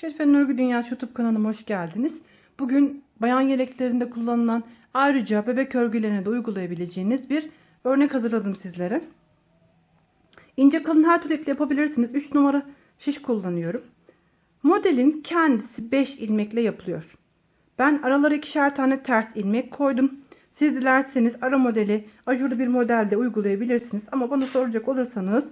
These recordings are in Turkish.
Şerife'nin Örgü Dünyası YouTube kanalıma hoş geldiniz. Bugün bayan yeleklerinde kullanılan ayrıca bebek örgülerine de uygulayabileceğiniz bir örnek hazırladım sizlere. İnce kalın her türlü yapabilirsiniz. 3 numara şiş kullanıyorum. Modelin kendisi 5 ilmekle yapılıyor. Ben aralara ikişer tane ters ilmek koydum. Siz dilerseniz ara modeli ajurlu bir modelde uygulayabilirsiniz. Ama bana soracak olursanız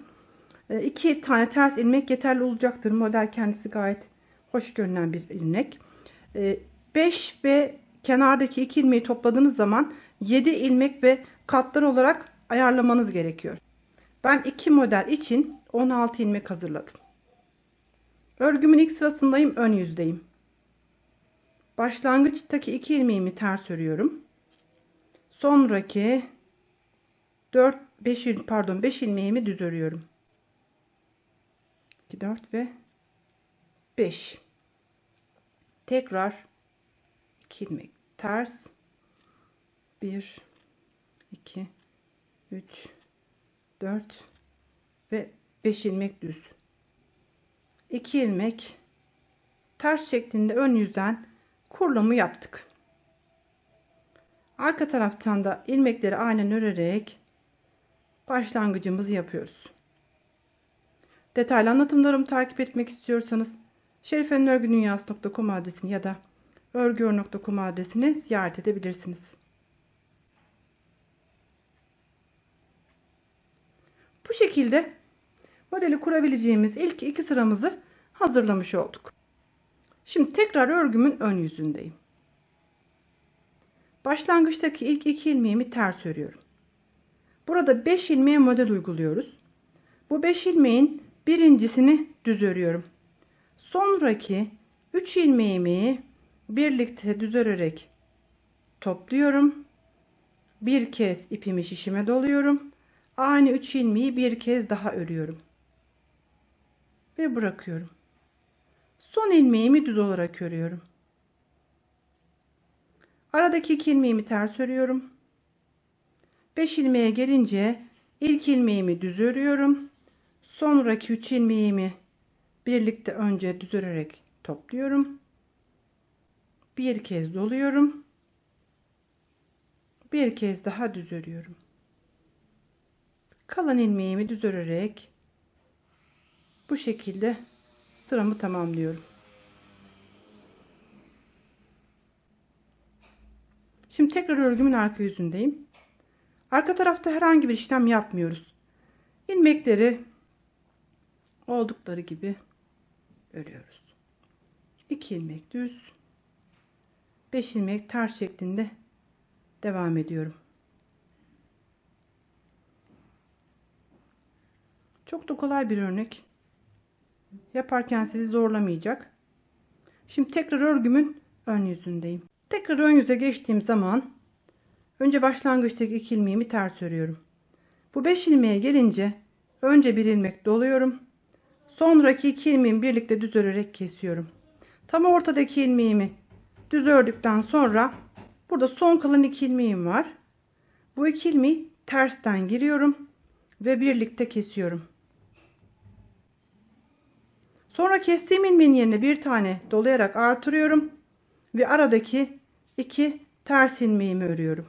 e, iki tane ters ilmek yeterli olacaktır. Model kendisi gayet hoş görünen bir ilmek. 5 ve kenardaki iki ilmeği topladığınız zaman 7 ilmek ve katlar olarak ayarlamanız gerekiyor. Ben iki model için 16 ilmek hazırladım. Örgümün ilk sırasındayım, ön yüzdeyim. Başlangıçtaki iki ilmeğimi ters örüyorum. Sonraki 4 5 pardon 5 ilmeğimi düz örüyorum. 2 4 ve 5 tekrar 2 ilmek ters. 1 2 3 4 ve 5 ilmek düz. 2 ilmek ters şeklinde ön yüzden kurulumu yaptık. Arka taraftan da ilmekleri aynen örerek başlangıcımızı yapıyoruz. Detaylı anlatımlarımı takip etmek istiyorsanız şerifenörgüdünyası.com adresini ya da örgüör.com adresini ziyaret edebilirsiniz. Bu şekilde modeli kurabileceğimiz ilk iki sıramızı hazırlamış olduk. Şimdi tekrar örgümün ön yüzündeyim. Başlangıçtaki ilk iki ilmeğimi ters örüyorum. Burada 5 ilmeğe model uyguluyoruz. Bu 5 ilmeğin birincisini düz örüyorum. Sonraki 3 ilmeğimi birlikte düz örerek topluyorum. Bir kez ipimi şişime doluyorum. Aynı 3 ilmeği bir kez daha örüyorum. Ve bırakıyorum. Son ilmeğimi düz olarak örüyorum. Aradaki 2 ilmeğimi ters örüyorum. 5 ilmeğe gelince ilk ilmeğimi düz örüyorum. Sonraki 3 ilmeğimi birlikte önce düz örerek topluyorum. Bir kez doluyorum. Bir kez daha düz örüyorum. Kalan ilmeğimi düz örerek bu şekilde sıramı tamamlıyorum. Şimdi tekrar örgümün arka yüzündeyim. Arka tarafta herhangi bir işlem yapmıyoruz. İlmekleri oldukları gibi örüyoruz. 2 ilmek düz 5 ilmek ters şeklinde devam ediyorum. Çok da kolay bir örnek. Yaparken sizi zorlamayacak. Şimdi tekrar örgümün ön yüzündeyim. Tekrar ön yüze geçtiğim zaman önce başlangıçtaki iki ilmeğimi ters örüyorum. Bu 5 ilmeğe gelince önce bir ilmek doluyorum. Sonraki iki ilmeğimi birlikte düz örerek kesiyorum. Tam ortadaki ilmeğimi düz ördükten sonra burada son kalan iki ilmeğim var. Bu iki ilmeği tersten giriyorum ve birlikte kesiyorum. Sonra kestiğim ilmeğin yerine bir tane dolayarak artırıyorum ve aradaki iki ters ilmeğimi örüyorum.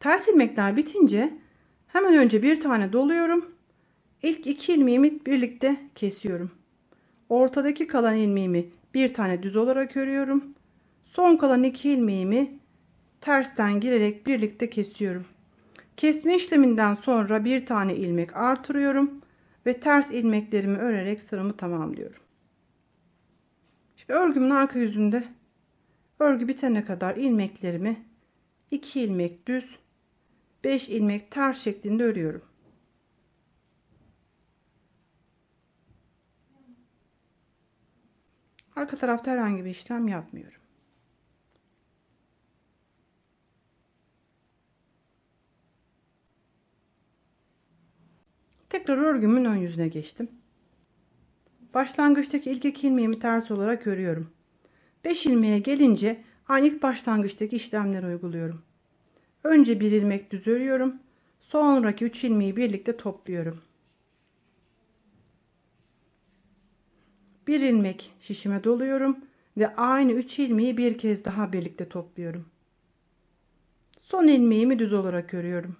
Ters ilmekler bitince hemen önce bir tane doluyorum. İlk iki ilmeğimi birlikte kesiyorum. Ortadaki kalan ilmeğimi bir tane düz olarak örüyorum. Son kalan iki ilmeğimi tersten girerek birlikte kesiyorum. Kesme işleminden sonra bir tane ilmek artırıyorum ve ters ilmeklerimi örerek sıramı tamamlıyorum. Şimdi örgümün arka yüzünde örgü bitene kadar ilmeklerimi 2 ilmek düz 5 ilmek ters şeklinde örüyorum. Arka tarafta herhangi bir işlem yapmıyorum. Tekrar örgümün ön yüzüne geçtim. Başlangıçtaki ilk iki ilmeğimi ters olarak örüyorum. 5 ilmeğe gelince aynı ilk başlangıçtaki işlemleri uyguluyorum. Önce bir ilmek düz örüyorum. Sonraki 3 ilmeği birlikte topluyorum. Bir ilmek şişime doluyorum ve aynı 3 ilmeği bir kez daha birlikte topluyorum. Son ilmeğimi düz olarak örüyorum.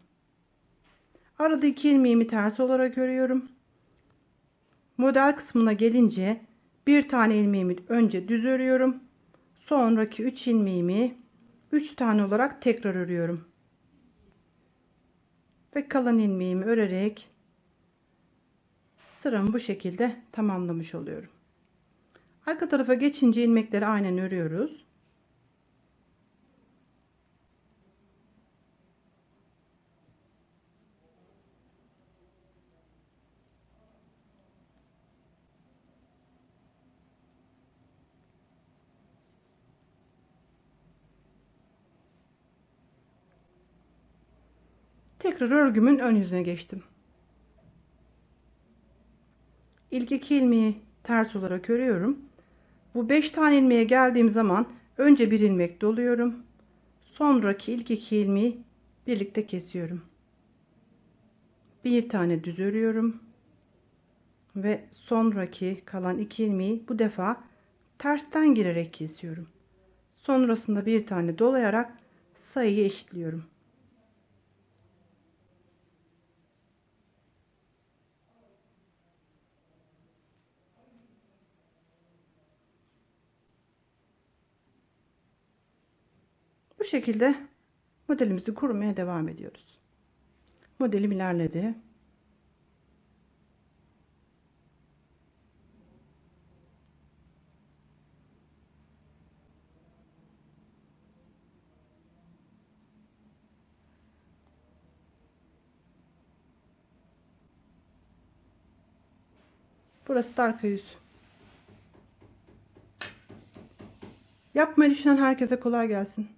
Arada iki ilmeğimi ters olarak örüyorum. Model kısmına gelince bir tane ilmeğimi önce düz örüyorum. Sonraki 3 ilmeğimi 3 tane olarak tekrar örüyorum. Ve kalan ilmeğimi örerek sıramı bu şekilde tamamlamış oluyorum. Arka tarafa geçince ilmekleri aynen örüyoruz. Tekrar örgümün ön yüzüne geçtim. İlk iki ilmeği ters olarak örüyorum. Bu 5 tane ilmeğe geldiğim zaman önce bir ilmek doluyorum. Sonraki ilk iki ilmeği birlikte kesiyorum. Bir tane düz örüyorum. Ve sonraki kalan iki ilmeği bu defa tersten girerek kesiyorum. Sonrasında bir tane dolayarak sayıyı eşitliyorum. Bu şekilde modelimizi kurmaya devam ediyoruz. Modelim ilerledi. Burası da arka yüz. Yapmayı düşünen herkese kolay gelsin.